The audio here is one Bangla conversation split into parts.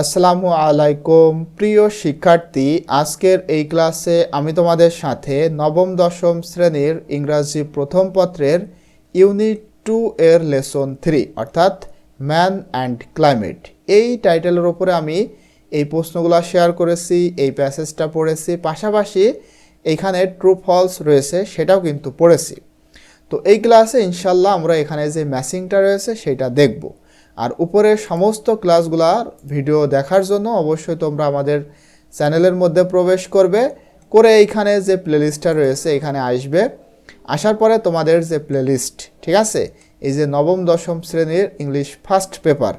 আসসালামু আলাইকুম। প্রিয় শিক্ষার্থী, আজকের এই ক্লাসে আমি তোমাদের সাথে নবম, দশম শ্রেণির ইংরাজি প্রথম পত্রের ইউনিট টু এর লেসন থ্রি, অর্থাৎ ম্যান অ্যান্ড ক্লাইমেট। এই টাইটেলের ওপরে আমি এই প্রশ্নগুলো শেয়ার করেছি, এই প্যাসেজটা পড়েছি, পাশাপাশি এইখানে ট্রু, ফলস রয়েছে সেটাও কিন্তু পড়েছি। তো এই ক্লাসে ইনশাল্লাহ আমরা এখানে যে ম্যাসিংটা রয়েছে সেটা দেখব। আর উপরের সমস্ত ক্লাসগুলার ভিডিও দেখার জন্য অবশ্যই তোমরা আমাদের চ্যানেলের মধ্যে প্রবেশ করবে, করে এইখানে যে প্লেলিস্টটা রয়েছে এখানে আসবে। আসার পরে তোমাদের যে প্লেলিস্ট, ঠিক আছে? এই যে নবম, দশম শ্রেণির ইংলিশ ফার্স্ট পেপার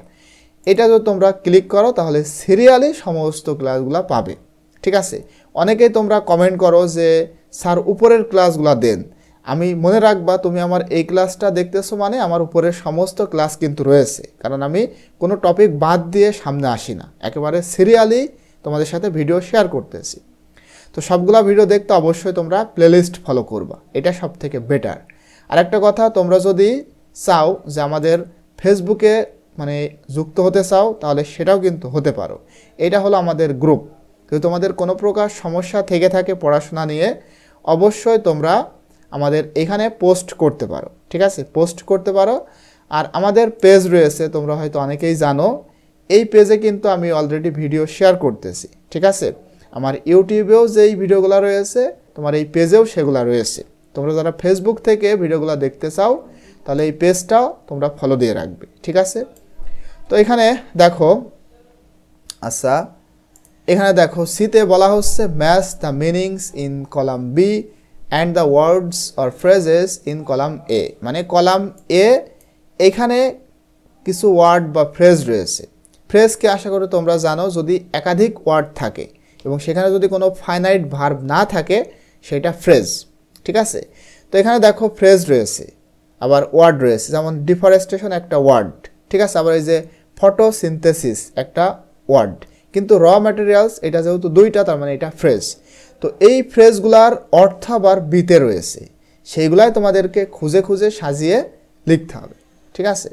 এটা যদি তোমরা ক্লিক করো, তাহলে সিরিয়ালি সমস্ত ক্লাসগুলো পাবে, ঠিক আছে? অনেকেই তোমরা কমেন্ট করো যে, স্যার, উপরের ক্লাসগুলো দেন। আমি মনে রাখবা, তুমি আমার এই ক্লাসটা দেখতেছো মানে আমার উপরের সমস্ত ক্লাস কিন্তু রয়েছে। কারণ আমি কোনো টপিক বাদ দিয়ে সামনে আসি না। একেবারে সিরিয়ালি তোমাদের সাথে ভিডিও শেয়ার করতেছি। তো সবগুলা ভিডিও দেখতে অবশ্যই তোমরা প্লেলিস্ট ফলো করবা। এটা সব থেকে বেটার আর একটা কথা, তোমরা যদি চাও যে আমাদের ফেসবুকে মানে যুক্ত হতে চাও, তাহলে সেটাও কিন্তু হতে পারো। এটা হলো আমাদের গ্রুপ যদি তোমাদের কোনো প্রকার সমস্যা থেকে থাকে পড়াশোনা নিয়ে, অবশ্যই তোমরা আমাদের এখানে পোস্ট করতে পারো, ঠিক আছে? পোস্ট করতে পারো। আর আমাদের পেজ রয়েছে, তোমরা হয়তো অনেকেই জানো, এই পেজে কিন্তু আমি অলরেডি ভিডিও শেয়ার করতেছি, ঠিক আছে? আমার ইউটিউবেও যেই ভিডিওগুলো রয়েছে, তোমার এই পেজেও সেগুলো রয়েছে। তোমরা যারা ফেসবুক থেকে ভিডিওগুলো দেখতে চাও, তাহলে এই পেজটাও তোমরা ফলো দিয়ে রাখবে, ঠিক আছে? তো এখানে দেখো আচ্ছা এখানে দেখো সিতে বলা হচ্ছে match the meanings in column B and the words or phrases in column A মানে কলাম এ এখানে কিছু ওয়ার্ড বা ফ্রেজ রয়েছে। ফ্রেজকে আশা করি তোমরা জানো, যদি একাধিক ওয়ার্ড থাকে এবং সেখানে যদি কোনো ফাইনাইট ভার্ব না থাকে, সেটা ফ্রেজ ঠিক আছে? তো এখানে দেখো ফ্রেজ রয়েছে, আবার ওয়ার্ড রয়েছে, যেমন ডিফরেস্টেশন একটা ওয়ার্ড ঠিক আছে? আবার এই যে ফটোসিনথেসিস একটা ওয়ার্ড কিন্তু র ম্যাটেরিয়ালস এটা যেহেতু দুইটা, তার মানে এটা ফ্রেজ তো এই ফ্রেজগুলার অর্থ আবার বিতে রয়েছে। সেইগুলাই তোমাদেরকে খুঁজে খুঁজে সাজিয়ে লিখতে হবে। ঠিক আছে?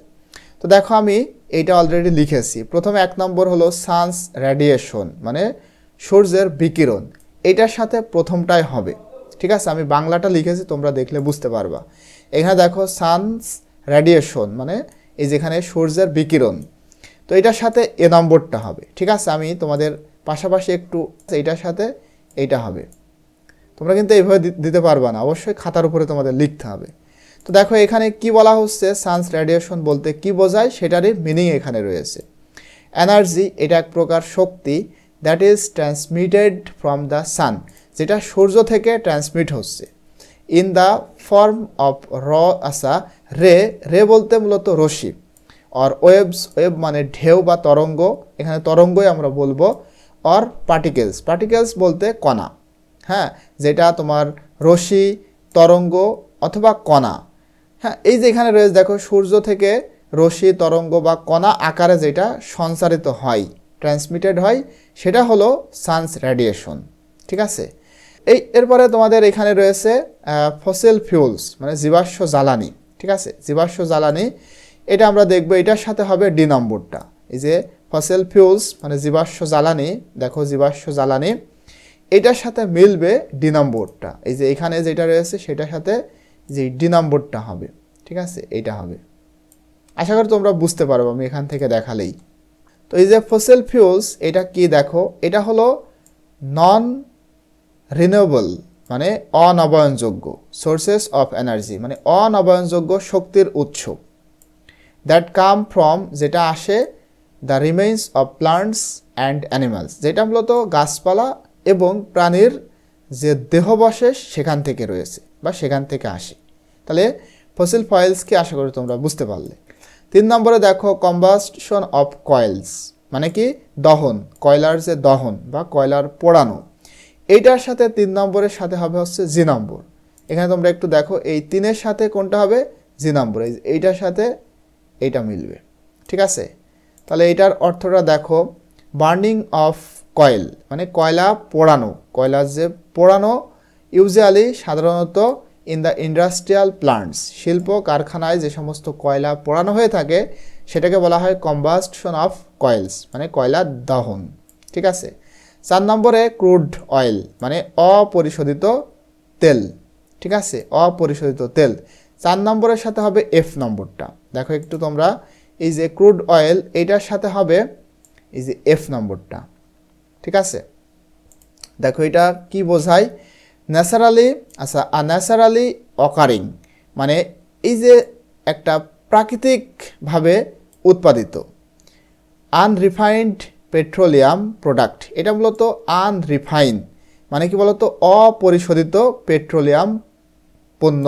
তো দেখো আমি এইটা অলরেডি লিখেছি। প্রথমে এক নম্বর হলো সানস রেডিয়েশন মানে সূর্যের বিকিরণ। এটার সাথে প্রথমটাই হবে। ঠিক আছে? আমি বাংলাটা লিখেছি, তোমরা দেখলে বুঝতে পারবা। এখানে দেখো সানস রেডিয়েশন মানে এই যেখানে সূর্যের বিকিরণ। তো এটার সাথে এ নম্বরটা হবে। ঠিক আছে? আমি তোমাদের পাশাপাশি একটু, এইটার সাথে এইটা হবে। তোমরা কিন্তু এইভাবে দিতে পারবা না। অবশ্যই খাতার উপরে তোমাদের লিখতে হবে। তো দেখো, এখানে কি বলা হচ্ছে? সানস রেডিয়েশন বলতে কি বোঝায়? সেটারই মিনিং এখানে রয়েছে। এনার্জি এটা এক প্রকার শক্তি that is transmitted from the sun যেটা সূর্য থেকে ট্রান্সমিট হচ্ছে। ইন দ্য ফর্ম অফ র আসা রে রে বলতে মূলত রশ্মি। অর ওয়েবস ওয়েব মানে ঢেউ বা তরঙ্গ। এখানে তরঙ্গই আমরা বলব। অর পার্টিকেলস পার্টিকেলস বলতে কণা। হ্যাঁ যেটা তোমার রশ্মি, তরঙ্গ অথবা কণা। হ্যাঁ এই যে এখানে রয়েছে, দেখো, সূর্য থেকে রশ্মি, তরঙ্গ বা কণা আকারে যেটা সঞ্চারিত হয় ট্রান্সমিটেড হয়, সেটা হলো সানস রেডিয়েশন ঠিক আছে? এই, এরপরে তোমাদের এখানে রয়েছে ফসিল ফিউলস মানে জীবাশ্ম জ্বালানি। ঠিক আছে? জীবাশ্ম জ্বালানি, এটা আমরা দেখব, এটার সাথে হবে ডি নম্বরটা এই যে ফসিল ফিউলস মানে জীবাশ্ম জ্বালানি, দেখো জীবাশ্ম জ্বালানি, এটার সাথে মিলবে ডি নম্বরটা এই যে এখানে যেটা রয়েছে, সেটার সাথে যে ডি নম্বরটা হবে, ঠিক আছে? এইটা হবে। আশা করি তোমরা বুঝতে পারব আমি এখান থেকে দেখালেই। তো এই যে ফসেল ফিউলস এটা কি দেখো? এটা হলো নন রিনিউয়েবল মানে অনবায়নযোগ্য সোর্সেস অফ এনার্জি মানে অনবায়নযোগ্য শক্তির উৎস। দ্যাট কাম ফ্রম যেটা আসে the remains of plants and animals, যেটা মূলত গাছপালা এবং প্রাণীর যে দেহবশেষ সেখান থেকে রয়েছে বা সেখান থেকে আসে। তাহলে ফসিল ফয়েলসকে আশা করি তোমরা বুঝতে পারলে? তিন নম্বরে দেখো কম্বাস্টন অফ কয়েলস মানে কি? দহন, কয়লার যে দহন বা কয়লার পোড়ানো। এইটার সাথে তিন নম্বরের সাথে হবে হচ্ছে জি নম্বর। এখানে তোমরা একটু দেখো, এই তিনের সাথে কোনটা হবে? জি নম্বর। এই এইটার সাথে এইটা মিলবে। ঠিক আছে? তাহলে এটার অর্থটা দেখো, বার্নিং অফ কয়েল মানে কয়লা পোড়ানো। কয়লা যে পোড়ানো, ইউজুয়ালি সাধারণত ইন দ্য ইন্ডাস্ট্রিয়াল প্লান্টস, শিল্প কারখানায় যে সমস্ত কয়লা পোড়ানো হয়ে থাকে, সেটাকে বলা হয় কম্বাস্টশন অফ কয়েলস মানে কয়লা দহন। ঠিক আছে? চার নম্বরে ক্রুড অয়েল মানে অপরিশোধিত তেল। ঠিক আছে? অপরিশোধিত তেল। চার নম্বরের সাথে হবে এফ নম্বরটা। দেখো একটু তোমরা এই যে ক্রুড অয়েল এইটার সাথে হবে এই যে এফ নম্বরটা। ঠিক আছে? দেখো এটা কি বোঝায়? ন্যাচারালি আচ্ছা আন্যাচারালি অকারিং মানে এই যে একটা প্রাকৃতিকভাবে উৎপাদিত। আনরিফাইন্ড পেট্রোলিয়াম প্রোডাক্ট এটা মূলত আনরিফাইন মানে কি বলতো? অপরিশোধিত পেট্রোলিয়াম পণ্য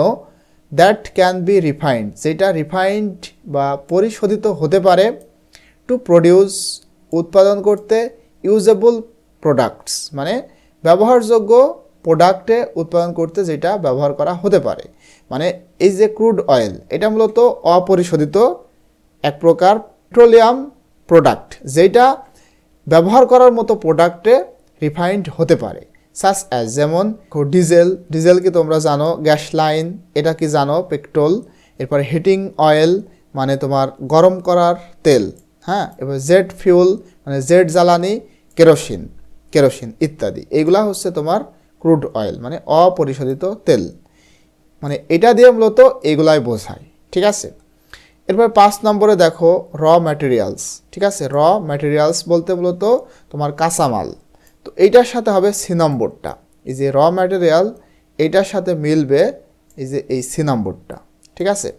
দ্যাট ক্যান বি রিফাইন্ড যেটা রিফাইন্ড বা পরিশোধিত হতে পারে টু প্রডিউস উৎপাদন করতে ইউজেবল প্রোডাক্টস মানে ব্যবহারযোগ্য প্রোডাক্টে উৎপাদন করতে যেটা ব্যবহার করা হতে পারে। মানে এই যে ক্রুড অয়েল এটা মূলত অপরিশোধিত এক প্রকার পেট্রোলিয়াম প্রোডাক্ট যেটা ব্যবহার করার মতো প্রোডাক্টে রিফাইন্ড হতে পারে। সাস অ্যাজ যেমন ডিজেল ডিজেল কি তোমরা জানো? গ্যাস লাইন, এটা কি জানো? পেট্রোল, এরপরে হিটিং অয়েল মানে তোমার গরম করার তেল হ্যাঁ? এবার জেট ফিউল মানে জেট জ্বালানি, কেরোসিন কেরোসিন ইত্যাদি। এইগুলা হচ্ছে তোমার ক্রুড অয়েল মানে অপরিশোধিত তেল। মানে এটা দিয়ে মূলত এগুলাই বোঝায়, ঠিক আছে? এরপর পাঁচ নম্বরে দেখো র ম্যাটেরিয়ালস ঠিক আছে? র ম্যাটেরিয়ালস বলতে মূলত তোমার কাঁচামাল। তো এইটার সাথে হবে সি নম্বরটা এই যে র ম্যাটেরিয়াল এইটার সাথে মিলবে এই যে এই সি নম্বরটা ঠিক আছে?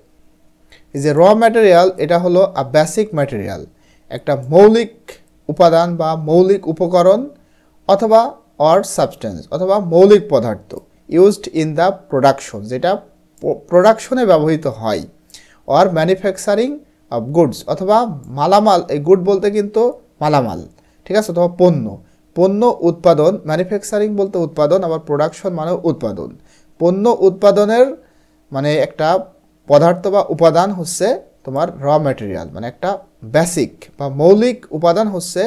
এই যে র ম্যাটেরিয়াল এটা হলো আ বেসিক ম্যাটেরিয়াল একটা মৌলিক উপাদান বা মৌলিক উপকরণ অথবা অর সাবস্টেন্স অথবা মৌলিক পদার্থ ইউজড ইন দ্য প্রোডাকশন যেটা প্রোডাকশনে ব্যবহৃত হয়। অর ম্যানুফ্যাকচারিং অফ গুডস অথবা মালামাল, এই গুড বলতে কিন্তু মালামাল। ঠিক আছে? অথবা পণ্য। পণ্য উৎপাদন ম্যানুফ্যাকচারিং বলতে উৎপাদন, আবার প্রোডাকশন মানে উৎপাদন। পণ্য উৎপাদনের মানে একটা পদার্থ বা উপাদান হচ্ছে তোমার র ম্যাটেরিয়াল মানে একটা বেসিক বা মৌলিক উপাদান হচ্ছে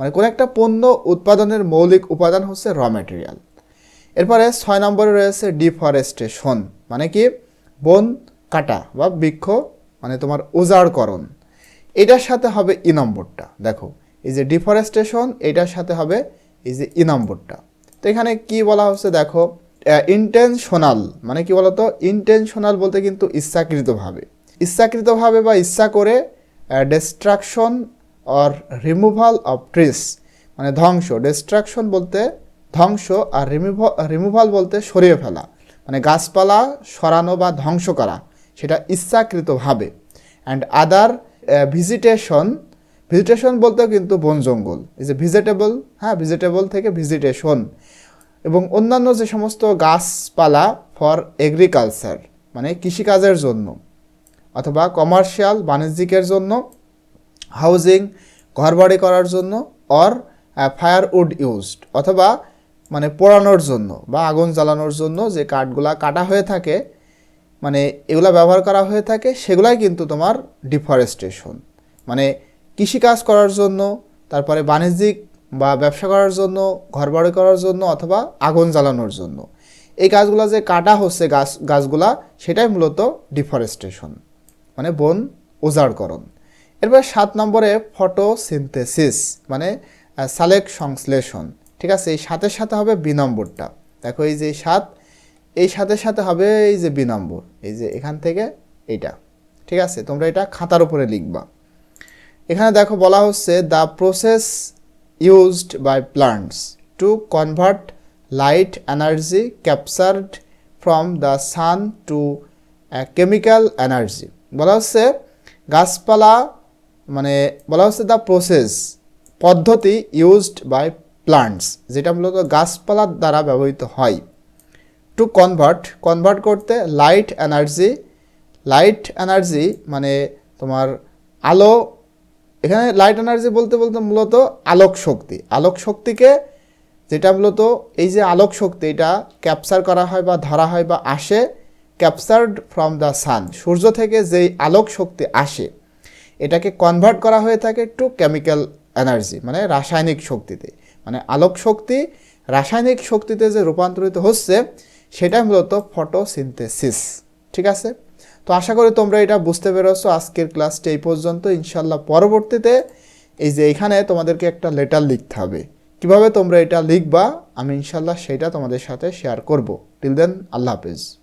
মানে কোনো একটা পণ্য উৎপাদনের মৌলিক উপাদান হচ্ছে র ম্যাটেরিয়াল এরপরে ছয় নম্বরে রয়েছে ডিফরেস্টেশন মানে কি? বন কাটা বা বৃক্ষ মানে তোমার উজাড়করণ। এটার সাথে হবে ই নম্বরটা, দেখো। এই যে ডিফরেস্টেশন এটার সাথে হবে এই যে ই নম্বরটা তো এখানে কি বলা হচ্ছে দেখো ইন্টেনশনাল মানে কি বলতো? ইন্টেনশনাল বলতে কিন্তু ইচ্ছাকৃতভাবে। ইচ্ছাকৃতভাবে বা ইচ্ছা করে destruction or removal of trees মানে ধ্বংস। ডিস্ট্রাকশন বলতে ধ্বংস আর রিমুভাল রিমুভাল বলতে সরিয়ে ফেলা। মানে গাছপালা সরানো বা ধ্বংস করা, সেটা ইচ্ছাকৃতভাবে। অ্যান্ড আদার ভিজিটেশন ভিজিটেশন বলতেও কিন্তু বন জঙ্গল। এই যে ভিজিটেবল হ্যাঁ ভিজিটেবল থেকে ভিজিটেশন এবং অন্যান্য যে সমস্ত গাছপালা ফর এগ্রিকালচার মানে কৃষিকাজের জন্য, অথবা কমার্শিয়াল বাণিজ্যিকের জন্য হাউজিং ঘরবাড়ি করার জন্য অর ফায়ার উড ইউজড অথবা মানে পোড়ানোর জন্য, বা আগুন জ্বালানোর জন্য যে কাঠগুলা কাটা হয়ে থাকে মানে এগুলা ব্যবহার করা হয়ে থাকে, সেগুলাই কিন্তু তোমার ডিফরেস্টেশন মানে কৃষিকাজ করার জন্য, তারপরে বাণিজ্যিক বা ব্যবসা করার জন্য, ঘরবাড়ি করার জন্য অথবা আগুন জ্বালানোর জন্য। এই গাছগুলো যে কাটা হচ্ছে গাছ, গাছগুলা, সেটাই মূলত ডিফরেস্টেশন মানে বন উজাড়করণ। এরপর সাত নম্বরে ফটোসিনথেসিস মানে সালেক সংশ্লেষণ। ঠিক আছে, এই সাতের সাথে হবে বি নম্বরটা দেখো এই যে সাত, এই সাথে সাথে হবে এই যে বি নম্বর এই যে এখান থেকে এইটা। ঠিক আছে, তোমরা এটা খাতার উপরে লিখবা। এখানে দেখো বলা হচ্ছে the process used by plants to convert light energy captured from the sun to chemical energy বলা হচ্ছে গাছপালা মানে বলা হচ্ছে দ্য প্রসেস পদ্ধতি ইউজড বাই প্লান্টস যেটা মূলত গাছপালার দ্বারা ব্যবহৃত হয়। টু কনভার্ট কনভার্ট করতে লাইট এনার্জি লাইট এনার্জি মানে তোমার আলো এখানে লাইট এনার্জি বলতে বলতে মূলত আলোক শক্তি। আলোক শক্তিকে যেটা মূলত এই যে আলোক শক্তি, এটা ক্যাপচার করা হয় বা ধরা হয় বা আসে ক্যাপচার্ড ফ্রম দ্য সান সূর্য থেকে যেই আলোক শক্তি আসে, এটাকে কনভার্ট করা হয়ে থাকে টু কেমিক্যাল এনার্জি মানে রাসায়নিক শক্তিতে। মানে আলোক শক্তি, রাসায়নিক শক্তিতে যে রূপান্তরিত হচ্ছে, সেটা মূলত ফটোসিনথেসিস ঠিক আছে? তো আশা করি তোমরা এটা বুঝতে পেরেছ। আজকের ক্লাসটা এই পর্যন্ত। ইনশাল্লাহ পরবর্তীতে এই যে এখানে তোমাদেরকে একটা লেটার লিখতে হবে। কীভাবে তোমরা এটা লিখবা, আমি ইনশাল্লাহ সেটা তোমাদের সাথে শেয়ার করব। টিল দেন আল্লাহ হাফেজ।